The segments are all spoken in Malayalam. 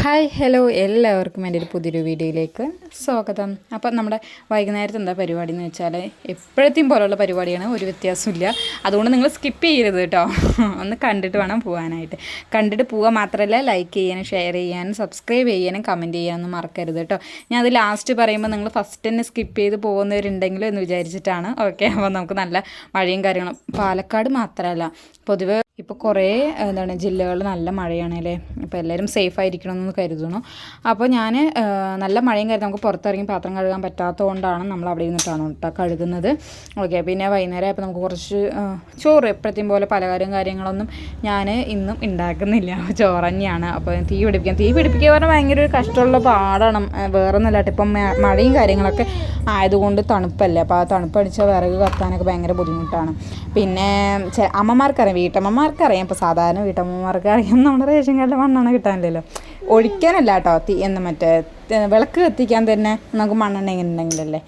ഹായ് ഹലോ എല്ലാവർക്കും എന്റെ ഒരു പുതിയൊരു വീഡിയോയിലേക്ക് സ്വാഗതം. അപ്പം നമ്മുടെ വൈകുന്നേരത്തെ എന്താ പരിപാടി എന്ന് വെച്ചാൽ എപ്പോഴത്തെയും പോലുള്ള പരിപാടിയാണ് ഒരു വ്യത്യാസമില്ല അതുകൊണ്ട് നിങ്ങൾ സ്കിപ്പ് ചെയ്യരുത് കേട്ടോ. ഒന്ന് കണ്ടിട്ട് വേണം പോകാനായിട്ട്. കണ്ടിട്ട് പോവുക മാത്രമല്ല ലൈക്ക് ചെയ്യാനും ഷെയർ ചെയ്യാനും സബ്സ്ക്രൈബ് ചെയ്യാനും കമന്റ് ചെയ്യാനൊന്നും മറക്കരുത് കേട്ടോ. ഞാൻ അത് ലാസ്റ്റ് പറയുമ്പോൾ നിങ്ങൾ ഫസ്റ്റ് തന്നെ സ്കിപ്പ് ചെയ്ത് പോകുന്നവരുണ്ടെങ്കിലും എന്ന് വിചാരിച്ചിട്ടാണ്. ഓക്കെ അപ്പോൾ നമുക്ക് നല്ല മഴയും കാര്യങ്ങളും. പാലക്കാട് മാത്രമല്ല പൊതുവെ ഇപ്പോൾ കുറേ എന്താണ് ജില്ലകളിൽ നല്ല മഴയാണ് അല്ലേ അപ്പോൾ എല്ലാവരും സേഫ് ആയിരിക്കണം എന്ന് കരുതുന്നു അപ്പോൾ ഞാൻ നല്ല മഴയും കരുതി നമുക്ക് പുറത്തിറങ്ങി പാത്രം കഴുകാൻ പറ്റാത്തതുകൊണ്ടാണ് നമ്മൾ അവിടെ ഇരുന്നിട്ടാണ് കേട്ടോ കഴുകുന്നത്. ഓക്കെ പിന്നെ വൈകുന്നേരം ആയപ്പോൾ നമുക്ക് കുറച്ച് ചോറ് എപ്പോഴത്തെയും പോലെ പലകാരും കാര്യങ്ങളൊന്നും ഞാൻ ഇന്നും ഉണ്ടാക്കുന്നില്ല ചോറ് തന്നെയാണ്. അപ്പോൾ തീ പിടിപ്പിക്കാൻ തീ പിടിപ്പിക്കുക പറഞ്ഞാൽ ഭയങ്കര ഒരു കഷ്ടമുള്ള പാടാണ്. വേറെ ഒന്നല്ലാട്ട് ഇപ്പം മഴയും കാര്യങ്ങളൊക്കെ ആയതുകൊണ്ട് തണുപ്പല്ലേ? അപ്പോൾ ആ തണുപ്പടിച്ച വിറക് കത്താനൊക്കെ ഭയങ്കര ബുദ്ധിമുട്ടാണ്. പിന്നെ അമ്മമാർക്കറിയാം. വീട്ടമ്മമാർ അമ്മമാർക്കറിയാം. ഇപ്പോൾ സാധാരണ വീട്ടമ്മമാർക്ക് അറിയാം നമ്മുടെ റേഷൻ കാർഡിൽ മണ്ണെണ്ണ കിട്ടാനില്ലല്ലോ. ഒഴിക്കാനല്ല കേട്ടോ തീ എന്ന് മറ്റേ വിളക്ക് കത്തിക്കാൻ തന്നെ നമുക്ക് മണ്ണെണ്ണ ഇങ്ങനെ ഉണ്ടെങ്കിലല്ലേ.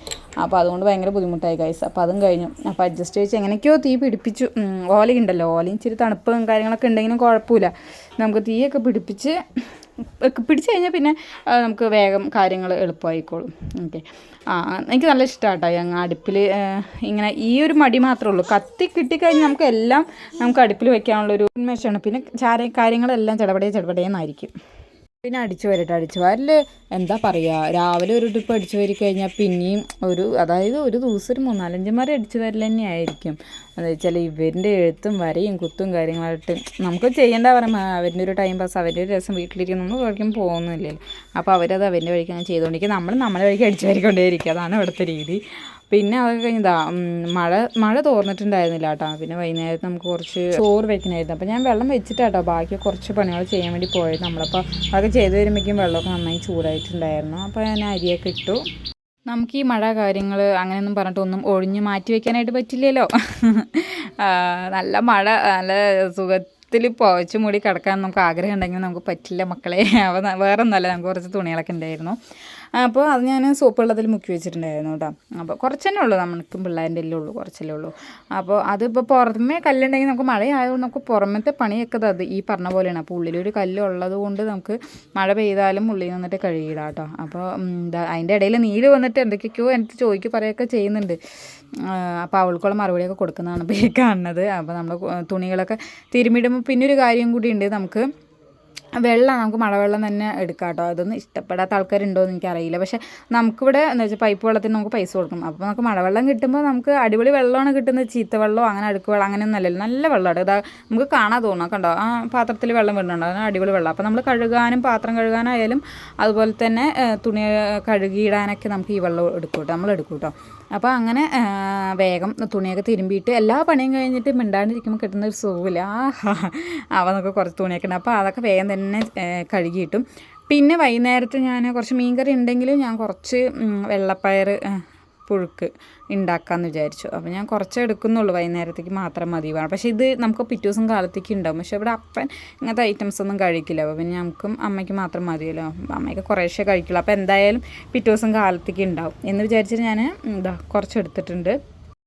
അപ്പോൾ അതുകൊണ്ട് ഭയങ്കര ബുദ്ധിമുട്ടായി കൈസ് അപ്പോൾ അതും കഴിഞ്ഞു. അപ്പോൾ അഡ്ജസ്റ്റ് ചോദിച്ച് എങ്ങനെയൊക്കെയോ തീ പിടിപ്പിച്ചു. ഓലയുണ്ടല്ലോ. ഓലയും ഇച്ചിരി തണുപ്പും കാര്യങ്ങളൊക്കെ ഉണ്ടെങ്കിലും കുഴപ്പമില്ല. നമുക്ക് തീയൊക്കെ പിടിപ്പിച്ച് പിടിച്ചു കഴിഞ്ഞാൽ പിന്നെ നമുക്ക് വേഗം കാര്യങ്ങൾ എളുപ്പമായിക്കോളും ഓക്കെ. ആ എനിക്ക് നല്ല ഇഷ്ടമാട്ടോ ഞങ്ങൾ അടുപ്പിൽ ഇങ്ങനെ ഈ ഒരു മടി മാത്രമേ ഉള്ളൂ. കത്തി കിട്ടിക്കഴിഞ്ഞാൽ നമുക്ക് എല്ലാം നമുക്ക് അടുപ്പിൽ വെക്കാനുള്ളൊരു ഉന്മേഷമാണ്. പിന്നെ കാര്യങ്ങളെല്ലാം ചടപടേ ചടപടേന്നായിരിക്കും. പിന്നെ അടിച്ചു വരട്ടെ അടിച്ചു വരൽ എന്താ പറയുക രാവിലെ ഒരു ട്രിപ്പ് അടിച്ചു വരി കഴിഞ്ഞാൽ പിന്നെയും ഒരു അതായത് ഒരു ദിവസം ഒരു മൂന്നാലഞ്ച് മാറി അടിച്ചു വരൽ തന്നെയായിരിക്കും എന്താ വെച്ചാൽ ഇവരിന്റെ എഴുത്തും വരയും കുത്തും കാര്യങ്ങളായിട്ട് നമുക്ക് ചെയ്യേണ്ട പറയുമ്പോൾ അവരുടെ ഒരു ടൈം പാസ് അവരുടെ ഒരു രസം വീട്ടിലിരിക്കും നമ്മൾ വഴിക്കും പോകുന്നില്ലല്ലോ. അപ്പോൾ അവരത് അവന്റെ വഴിക്ക് അങ്ങനെ ചെയ്തുകൊണ്ടിരിക്കും. നമ്മൾ നമ്മളെ വഴിക്ക് അടിച്ചു വരിക്കൊണ്ടേയിരിക്കും. അതാണ് ഇവിടുത്തെ രീതി. പിന്നെ അതൊക്കെ കഴിഞ്ഞതാ മഴ മഴ തോർന്നിട്ടുണ്ടായിരുന്നില്ല കേട്ടോ പിന്നെ വൈകുന്നേരത്ത് നമുക്ക് കുറച്ച് ചോറ് വെക്കണമായിരുന്നു അപ്പോൾ ഞാൻ വെള്ളം വെച്ചിട്ടാട്ടോ ബാക്കി കുറച്ച് പണികൾ ചെയ്യാൻ വേണ്ടി പോയത് നമ്മളപ്പോൾ അതൊക്കെ ചെയ്ത് വരുമ്പോഴേക്കും വെള്ളമൊക്കെ നന്നായി ചൂടായിട്ടുണ്ടായിരുന്നു. അപ്പോൾ ഞാൻ അരിയൊക്കെ ഇട്ടു. നമുക്ക് ഈ മഴ കാര്യങ്ങൾ അങ്ങനെയൊന്നും പറഞ്ഞിട്ട് ഒന്നും ഒഴിഞ്ഞ് മാറ്റി വെക്കാനായിട്ട് പറ്റില്ലല്ലോ. നല്ല മഴ നല്ല സുഖത്തിൽ പുകച്ച് മൂടി കിടക്കാൻ നമുക്ക് ആഗ്രഹം ഉണ്ടെങ്കിൽ നമുക്ക് പറ്റില്ല മക്കളെ. അവ വേറെ ഒന്നല്ല നമുക്ക് കുറച്ച് തുണികളൊക്കെ ഉണ്ടായിരുന്നു. അപ്പോൾ അത് ഞാൻ സോപ്പ് വെള്ളത്തിൽ മുക്കി വെച്ചിട്ടുണ്ടായിരുന്നു കേട്ടോ. അപ്പോൾ കുറച്ച് തന്നെ ഉള്ളൂ നമുക്ക് പിള്ളേരുടെ എല്ലാം ഉള്ളൂ കുറച്ചല്ലേ ഉള്ളൂ. അപ്പോൾ അതിപ്പോൾ പുറമേ കല്ലുണ്ടെങ്കിൽ നമുക്ക് മഴയായതുകൊണ്ട് നമുക്ക് പുറമത്തെ പണിയൊക്കെ അത് ഈ പറഞ്ഞ പോലെയാണ്. അപ്പോൾ ഉള്ളിലൊരു കല്ല് ഉള്ളത് കൊണ്ട് നമുക്ക് മഴ പെയ്താലും ഉള്ളിൽ നിന്നിട്ട് കഴുകിയിടാം കേട്ടോ. അപ്പോൾ എന്താ അതിന്റെ ഇടയിൽ നീര് വന്നിട്ട് എന്തൊക്കെയൊക്കെയോ എനിക്ക് ചോദിക്കുക പറയുകയൊക്കെ ചെയ്യുന്നുണ്ട്. അപ്പോൾ അവൾക്കുള്ള മറുപടിയൊക്കെ കൊടുക്കുന്നതാണ് ഇപ്പോൾ ഈ കാണുന്നത്. അപ്പോൾ നമ്മൾ തുണികളൊക്കെ തിരുമ്മിടുമ്പോൾ പിന്നെ ഒരു കാര്യം കൂടി ഉണ്ട്. നമുക്ക് വെള്ളം നമുക്ക് മഴവെള്ളം തന്നെ എടുക്കാം കേട്ടോ അതൊന്നും ഇഷ്ടപ്പെടാത്ത ആൾക്കാരുണ്ടോ എന്ന് എനിക്കറിയില്ല. പക്ഷേ നമുക്കിവിടെ എന്താ വെച്ചാൽ പൈപ്പ് വെള്ളത്തിന് നമുക്ക് പൈസ കൊടുക്കും അപ്പോൾ നമുക്ക് മഴവെള്ളം കിട്ടുമ്പോൾ നമുക്ക് അടിപൊളി വെള്ളമാണ് കിട്ടുന്നത്. ചീത്ത വെള്ളമോ അങ്ങനെ അടുക്ക് വെള്ളം അങ്ങനെയൊന്നും അല്ലല്ലോ. നല്ല വെള്ളമാണ് ഇതാ നമുക്ക് കാണാൻ തോന്നാം കണ്ടോ? ആ പാത്രത്തിൽ വെള്ളം വിടുന്നുണ്ടോ അതിന് അടിപൊളി വെള്ളം. അപ്പോൾ നമ്മൾ കഴുകാനും പാത്രം കഴുകാനായാലും അതുപോലെ തന്നെ തുണി കഴുകിയിടാനൊക്കെ നമുക്ക് ഈ വെള്ളം എടുക്കും കേട്ടോ നമ്മൾ എടുക്കും കേട്ടോ അപ്പോൾ അങ്ങനെ വേഗം തുണിയൊക്കെ തിരുമ്പിയിട്ട് എല്ലാ പണിയും കഴിഞ്ഞിട്ട് മിണ്ടാണ്ടിരിക്കുമ്പോൾ കിട്ടുന്ന ഒരു സുഖമില്ല. ആ അവ നമുക്ക് കുറച്ച് തുണിയൊക്കെ ഉണ്ട്. അപ്പോൾ അതൊക്കെ വേഗം തന്നെ കഴുകിയിട്ടും. പിന്നെ വൈകുന്നേരത്ത് ഞാൻ കുറച്ച് മീൻകറി ഉണ്ടെങ്കിൽ ഞാൻ കുറച്ച് വെള്ളപ്പയർ പുഴുക്ക് ഉണ്ടാക്കാമെന്ന് വിചാരിച്ചു. അപ്പോൾ ഞാൻ കുറച്ച് എടുക്കുന്നുള്ളൂ വൈകുന്നേരത്തേക്ക് മാത്രം മതി പക്ഷേ ഇത് നമുക്ക് പിറ്റേ ദിവസം കാലത്തേക്ക് ഉണ്ടാവും. പക്ഷേ ഇവിടെ അപ്പൻ ഇങ്ങനത്തെ ഐറ്റംസ് ഒന്നും കഴിക്കില്ല. അപ്പോൾ പിന്നെ നമുക്കും അമ്മയ്ക്ക് മാത്രം മതിയല്ലോ. അമ്മയ്ക്ക് കുറേശ്ശേ കഴിക്കുള്ളൂ. അപ്പോൾ എന്തായാലും പിറ്റേ ദിവസം കാലത്തേക്ക് ഉണ്ടാവും എന്ന് വിചാരിച്ചിട്ട് ഞാൻ എന്താ കുറച്ച് എടുത്തിട്ടുണ്ട്.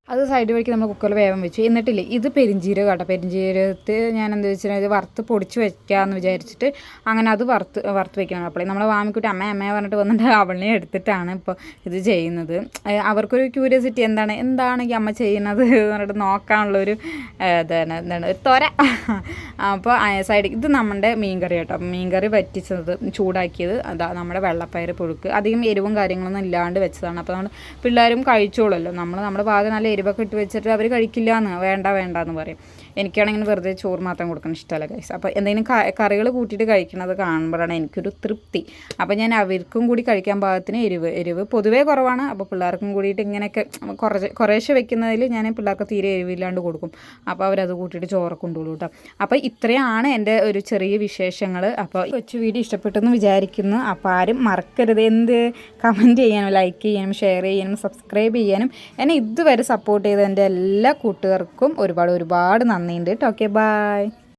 അത് സൈഡ് വഴിക്ക് നമ്മൾ കുക്കറിൽ വേവം വെച്ചു. എന്നിട്ടില്ലേ ഇത് പെരിഞ്ചീരക കേട്ടോ പെരിഞ്ചീരകത്ത് ഞാൻ എന്താ വെച്ചാൽ ഇത് വറുത്ത് പൊടിച്ച് വെക്കാമെന്ന് വിചാരിച്ചിട്ട് അങ്ങനെ അത് വറുത്ത് വറുത്ത് വെക്കണം അപ്പോൾ. നമ്മൾ വാമിക്കുട്ടി അമ്മ അമ്മയെ പറഞ്ഞിട്ട് വന്നിട്ട് അവളിനെ എടുത്തിട്ടാണ് ഇപ്പോൾ ഇത് ചെയ്യുന്നത്. അവർക്കൊരു ക്യൂരിയോസിറ്റി എന്താണ്? എന്താണ് അമ്മ ചെയ്യുന്നത് പറഞ്ഞിട്ട് നോക്കാനുള്ളൊരു ഇതാണ് എന്താണ് ഒരു തൊര അപ്പോൾ സൈഡ് ഇത് നമ്മുടെ മീൻകറി കേട്ടോ മീൻകറി വറ്റിച്ചത് ചൂടാക്കിയത് അതാ നമ്മുടെ വെള്ളപ്പയർ പുഴുക്ക്. അധികം എരിവും കാര്യങ്ങളൊന്നും ഇല്ലാണ്ട് വെച്ചതാണ്. അപ്പോൾ നമ്മൾ പിള്ളേരും കഴിച്ചോളല്ലോ നമ്മൾ നമ്മുടെ ഭാഗം നല്ല എരിവൊക്കെ ഇട്ട് വെച്ചിട്ട് അവർ കഴിക്കില്ല എന്ന് വേണ്ട വേണ്ട എന്ന് പറയും. എനിക്കാണെങ്കിൽ വെറുതെ ചോറ് മാത്രം കൊടുക്കണം ഇഷ്ടമല്ല കൈസ് അപ്പോൾ എന്തെങ്കിലും കറികൾ കൂട്ടിയിട്ട് കഴിക്കുന്നത് കാണുമ്പോഴാണ് എനിക്കൊരു തൃപ്തി. അപ്പോൾ ഞാൻ അവർക്കും കൂടി കഴിക്കാൻ പാകത്തിന് എരിവ് എരിവ് പൊതുവേ കുറവാണ്. അപ്പോൾ പിള്ളേർക്കും കൂടിയിട്ട് ഇങ്ങനെയൊക്കെ കുറച്ച് കുറേശ്ശെ വെക്കുന്നതിൽ ഞാൻ പിള്ളേർക്ക് തീരെ എരിവില്ലാണ്ട് കൊടുക്കും. അപ്പോൾ അവരത് കൂട്ടിയിട്ട് ചോറ് കൊണ്ടുപോകും കേട്ടോ. അപ്പോൾ ഇത്രയാണ് എന്റെ ഒരു ചെറിയ വിശേഷങ്ങൾ അപ്പോൾ കൊച്ചു വീഡിയോ ഇഷ്ടപ്പെട്ടെന്ന് വിചാരിക്കുന്നു. അപ്പോൾ ആരും മറക്കരുത്. എന്ത് കമന്റ് ചെയ്യാനും ലൈക്ക് ചെയ്യാനും ഷെയർ ചെയ്യാനും സബ്സ്ക്രൈബ് ചെയ്യാനും എന്നെ ഇതുവരെ സപ്പോർട്ട് ചെയ്ത എന്റെ എല്ലാ കൂട്ടുകാർക്കും ഒരുപാട് ഒരുപാട് നന്ദിയുണ്ട് ഓക്കെ ബായ്